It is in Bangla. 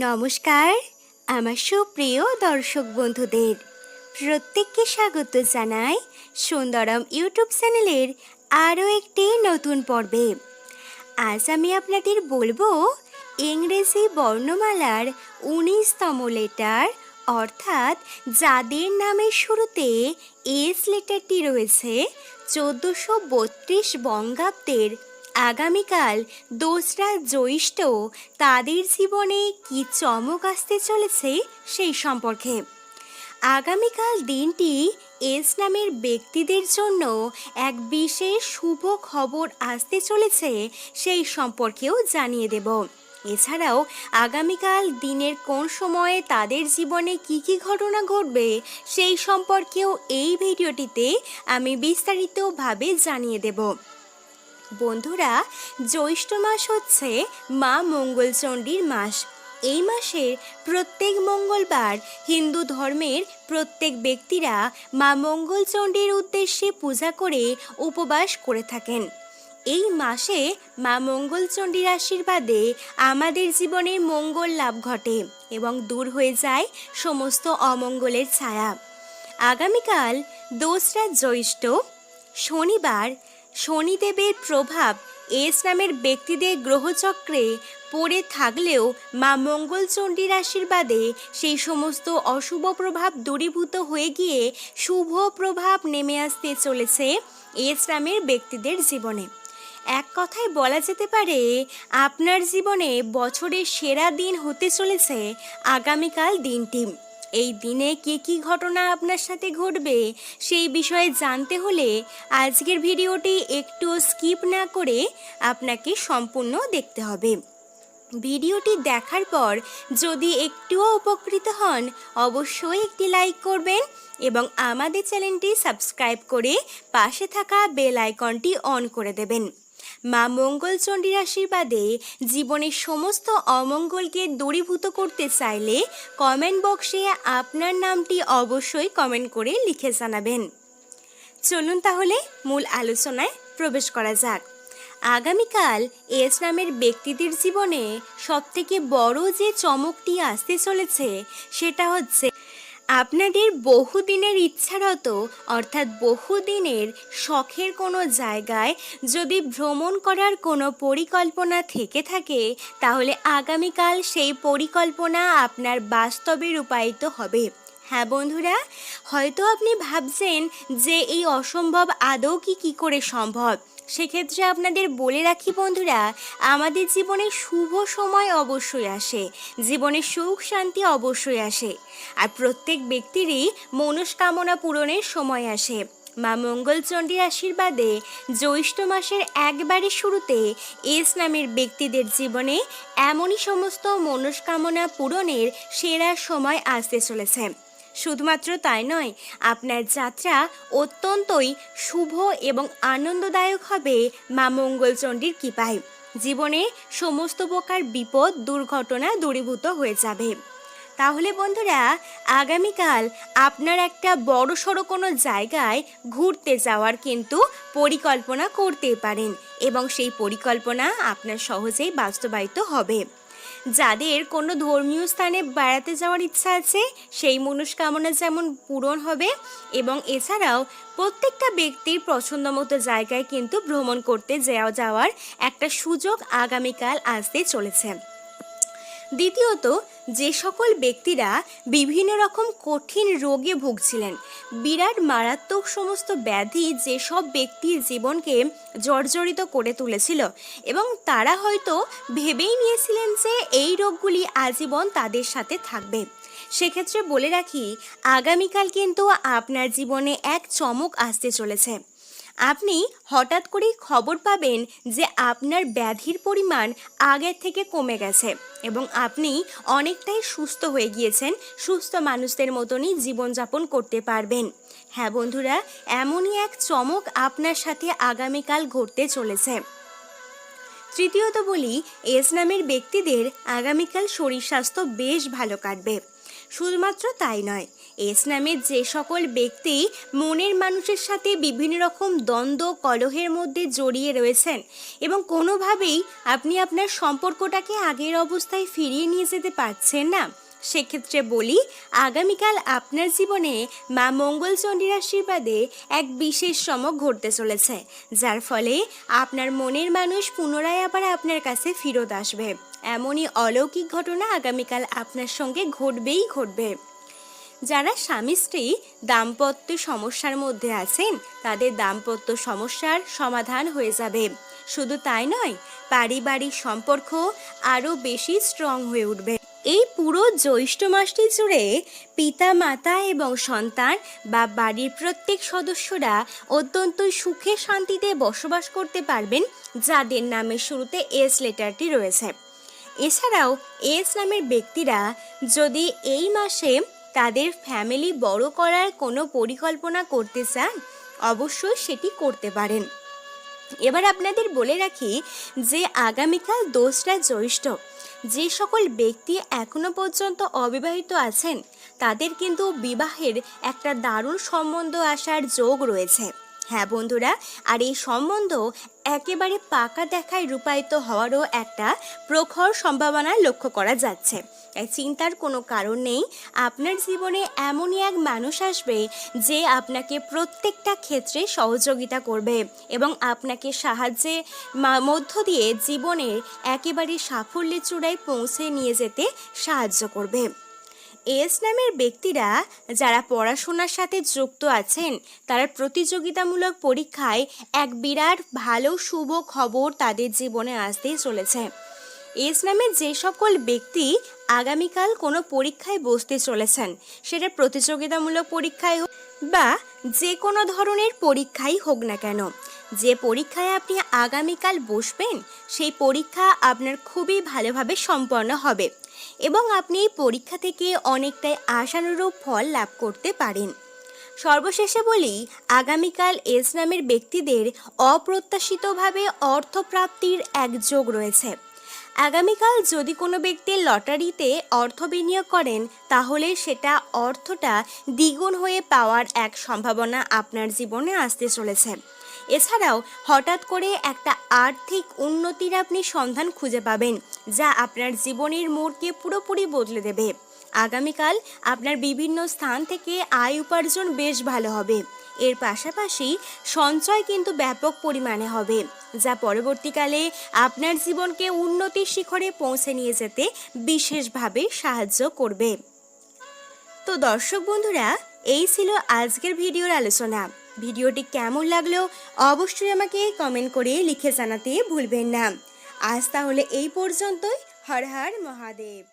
নমস্কার, আমার সুপ্রিয় দর্শক বন্ধুদের, প্রত্যেককে স্বাগত জানাই সুন্দরম ইউটিউব চ্যানেলের আরও একটি নতুন পর্বে। আজ আমি আপনাদের বলব ইংরেজি বর্ণমালার উনিশতম লেটার, অর্থাৎ যাদের নামের শুরুতে এস লেটারটি রয়েছে, চোদ্দোশো বত্রিশ বঙ্গাব্দের আগামীকাল দোসরা জ্যৈষ্ঠ তাদের জীবনে কি চমক আসতে চলেছে সেই সম্পর্কে। আগামীকাল দিনটি এস নামের ব্যক্তিদের জন্য এক বিশেষ শুভ খবর আসতে চলেছে সেই সম্পর্কেও জানিয়ে দেব। এছাড়াও আগামীকাল দিনের কোন সময়ে তাদের জীবনে কি কি ঘটনা ঘটবে সেই সম্পর্কেও এই ভিডিওটিতে আমি বিস্তারিতভাবে জানিয়ে দেব। বন্ধুরা, জ্যৈষ্ঠ মাস হচ্ছে মা মঙ্গলচণ্ডীর মাস। এই মাসের প্রত্যেক মঙ্গলবার হিন্দু ধর্মের প্রত্যেক ব্যক্তিরা মা মঙ্গলচণ্ডীর উদ্দেশ্যে পূজা করে উপবাস করে থাকেন। এই মাসে মা মঙ্গলচণ্ডীর আশীর্বাদে আমাদের জীবনে মঙ্গল লাভ ঘটে এবং দূর হয়ে যায় সমস্ত অমঙ্গলের ছায়া। আগামীকাল দোসরা জ্যৈষ্ঠ, শনিবার শনিদেবের প্রভাব এস নামের ব্যক্তিদের গ্রহচক্রে পড়ে থাকলেও মা মঙ্গলচণ্ডীর আশীর্বাদে সেই সমস্ত অশুভ প্রভাব দূরীভূত হয়ে গিয়ে শুভ প্রভাব নেমে আসতে চলেছে এস নামের ব্যক্তিদের জীবনে। এক কথায় বলা যেতে পারে, আপনার জীবনে বছরের সেরা দিন হতে চলেছে আগামীকাল দিনটি। এই দিনে কি কি ঘটনা আপনার সাথে ঘটবে সেই বিষয়ে জানতে হলে আজকের ভিডিওটি একটু স্কিপ না করে আপনাকে সম্পূর্ণ দেখতে হবে। ভিডিওটি দেখার পর যদি একটুও উপকৃত হন, অবশ্যই একটি লাইক করবেন এবং আমাদের চ্যানেলটি সাবস্ক্রাইব করে পাশে থাকা বেল আইকনটি অন করে দেবেন। মা মঙ্গলচণ্ডীর আশীর্বাদে জীবনের সমস্ত অমঙ্গলকে দূরীভূত করতে চাইলে কমেন্ট বক্সে আপনার নামটি অবশ্যই কমেন্ট করে লিখে জানাবেন। চলুন তাহলে মূল আলোচনায় প্রবেশ করা যাক। আগামীকাল এস নামের ব্যক্তিদের জীবনে সবথেকে বড় যে চমকটি আসতে চলেছে সেটা হচ্ছে আপনাদের বহুদিনের ইচ্ছারত, অর্থাৎ বহুদিনের শখের কোনো জায়গায় যদি ভ্রমণ করার কোনো পরিকল্পনা থেকে থাকে, তাহলে আগামীকাল সেই পরিকল্পনা আপনার বাস্তবে রূপায়িত হবে। হ্যাঁ বন্ধুরা, হয়তো আপনি ভাবছেন যে এই অসম্ভব আদৌ কি, কী করে সম্ভব? সেক্ষেত্রে আপনাদের বলে রাখি বন্ধুরা, আমাদের জীবনে শুভ সময় অবশ্যই আসে, জীবনে সুখ শান্তি অবশ্যই আসে, আর প্রত্যেক ব্যক্তিরই মনস্কামনা পূরণের সময় আসে। মা মঙ্গলচণ্ডীর আশীর্বাদে জ্যৈষ্ঠ মাসের একবারে শুরুতে এস নামের ব্যক্তিদের জীবনে এমনই সমস্ত মনস্কামনা পূরণের সেরা সময় আসতে চলেছে। শুধুমাত্র তাই নয়, আপনার যাত্রা অত্যন্তই শুভ এবং আনন্দদায়ক হবে মা মঙ্গলচণ্ডীর কৃপায়। জীবনে সমস্ত প্রকার বিপদ, দুর্ঘটনা দূরীভূত হয়ে যাবে। তাহলে বন্ধুরা, আগামীকাল আপনার একটা বড় সড়ো কোনো জায়গায় ঘুরতে যাওয়ার কিন্তু পরিকল্পনা করতে পারেন এবং সেই পরিকল্পনা আপনার সহজেই বাস্তবায়িত হবে। যাদের কোনো ধর্মীয় স্থানে বেড়াতে যাওয়ার ইচ্ছা আছে, সেই মনস্কামনা যেমন পূরণ হবে এবং এছাড়াও প্রত্যেকটা ব্যক্তির পছন্দ মতো জায়গায় কিন্তু ভ্রমণ করতে যাওয়া যাওয়ার একটা সুযোগ আগামীকাল আসতে চলেছে। দ্বিতীয়ত, যে সকল ব্যক্তিরা বিভিন্ন রকম কঠিন রোগে ভুগছিলেন, বিরাট মারাত্মক সমস্ত ব্যাধি যেসব ব্যক্তির জীবনকে জর্জরিত করে তুলেছিল এবং তারা হয়তো ভেবেই নিয়েছিলেন যে এই রোগগুলি আজীবন তাদের সাথে থাকবে। সেক্ষেত্রে বলে রাখি, আগামীকাল কিন্তু আপনার জীবনে এক চমক আসতে চলেছে। আপনি হঠাৎ করেই খবর পাবেন যে আপনার ব্যাধির পরিমাণ আগের থেকে কমে গেছে এবং আপনি অনেকটাই সুস্থ হয়ে গিয়েছেন, সুস্থ মানুষদের মতনই জীবনযাপন করতে পারবেন। হ্যাঁ বন্ধুরা, এমনই এক চমক আপনার সাথে আগামীকাল ঘটতে চলেছে। তৃতীয়ত বলি, এস নামের ব্যক্তিদের আগামীকাল শরীর স্বাস্থ্য বেশ ভালো কাটবে। শুধুমাত্র তাই নয় এস নামের যে সকল ব্যক্তি মনের মানুষের সাথে বিভিন্ন রকম দ্বন্দ্ব, কলহের মধ্যে জড়িয়ে রয়েছেন এবং কোনোভাবেই আপনি আপনার সম্পর্কটাকে আগের অবস্থায় ফিরিয়ে নিয়ে যেতে পারছেন না, সেক্ষেত্রে বলি, আগামীকাল আপনার জীবনে মা মঙ্গলচণ্ডীর আশীর্বাদে এক বিশেষ চমক ঘটতে চলেছে, যার ফলে আপনার মনের মানুষ পুনরায় আবার আপনার কাছে ফেরত আসবে। এমনই অলৌকিক ঘটনা আগামীকাল আপনার সঙ্গে ঘটবেই ঘটবে। যারা স্বামী স্ত্রী দাম্পত্য সমস্যার মধ্যে আছেন, তাদের দাম্পত্য সমস্যার সমাধান হয়ে যাবে। শুধু তাই নয়, পারিবারিক সম্পর্ক আরও বেশি স্ট্রং হয়ে উঠবে। এই পুরো জ্যৈষ্ঠ মাসটি জুড়ে পিতা মাতা এবং সন্তান বা বাড়ির প্রত্যেক সদস্যরা অত্যন্ত সুখে শান্তিতে বসবাস করতে পারবেন, যাদের নামের শুরুতে এস লেটারটি রয়েছে। এছাড়াও এস নামের ব্যক্তিরা যদি এই মাসে তাদের ফ্যামিলি বড় করার কোনো পরিকল্পনা করতে চান, অবশ্যই সেটি করতে পারেন। এবার আপনাদের বলে রাখি যে আগামীকাল দোসরা জ্যৈষ্ঠ, যে সকল ব্যক্তি এখনও পর্যন্ত অবিবাহিত আছেন, তাদের কিন্তু বিবাহের একটা দারুণ সম্বন্ধ আসার যোগ রয়েছে। হ্যাঁ বন্ধুরা, আর এই সম্বন্ধ একেবারে পাকা দেখায় রূপায়িত হওয়ারও একটা প্রখর সম্ভাবনা লক্ষ্য করা যাচ্ছে। তাই চিন্তার কোনো কারণ নেই, আপনার জীবনে এমনই এক মানুষ আসবে যে আপনাকে প্রত্যেকটা ক্ষেত্রে সহযোগিতা করবে এবং আপনাকে সাহায্যে মধ্য দিয়ে জীবনের একেবারে সাফল্যের চূড়ায় পৌঁছে নিয়ে যেতে সাহায্য করবে। এস নামের ব্যক্তিরা যারা পড়াশোনার সাথে যুক্ত আছেন, তারা প্রতিযোগিতামূলক পরীক্ষায় এক বিরাট ভালো শুভ খবর তাদের জীবনে আসতেই চলেছে। এস নামে যে সকল ব্যক্তি আগামীকাল কোনো পরীক্ষায় বসতে চলেছেন, সেটা প্রতিযোগিতামূলক পরীক্ষায় হোক বা যে কোনো ধরনের পরীক্ষাই হোক না কেন। যে পরীক্ষায় আপনি আগামীকাল বসবেন, সেই পরীক্ষা আপনার খুবই ভালোভাবে সম্পন্ন হবে। এবং আপনি এই পরীক্ষা থেকে অনেকটাই আশানুরূপ ফল লাভ করতে পারেন। সর্বশেষে বলি, আগামীকাল এস নামের ব্যক্তিদের অপ্রত্যাশিতভাবে অর্থপ্রাপ্তির এক যোগ রয়েছে। আগামীকাল যদি কোনো ব্যক্তি লটারিতে অর্থ বিনিয়োগ করেন, তাহলে সেটা অর্থটা দ্বিগুণ হয়ে পাওয়ার এক সম্ভাবনা আপনার জীবনে আসতে চলেছে। এছাড়াও হঠাৎ করে একটা আর্থিক উন্নতির আপনি সন্ধান খুঁজে পাবেন, যা আপনার জীবনের মোড়কে পুরোপুরি বদলে দেবে। আগামীকাল আপনার বিভিন্ন স্থান থেকে আয় উপার্জন বেশ ভালো হবে। এর পাশাপাশি সঞ্চয় কিন্তু ব্যাপক পরিমাণে হবে, যা পরবর্তীকালে আপনার জীবনকে উন্নতির শিখরে পৌঁছে নিয়ে যেতে বিশেষভাবে সাহায্য করবে। তো দর্শক বন্ধুরা, এই ছিল আজকের ভিডিওর আলোচনা। ভিডিওটি কেমন লাগল অবশ্যই আমাকে কমেন্ট করে লিখে জানাতে ভুলবেন না। আজ তাহলে এই পর্যন্তই। হর হর মহাদেব।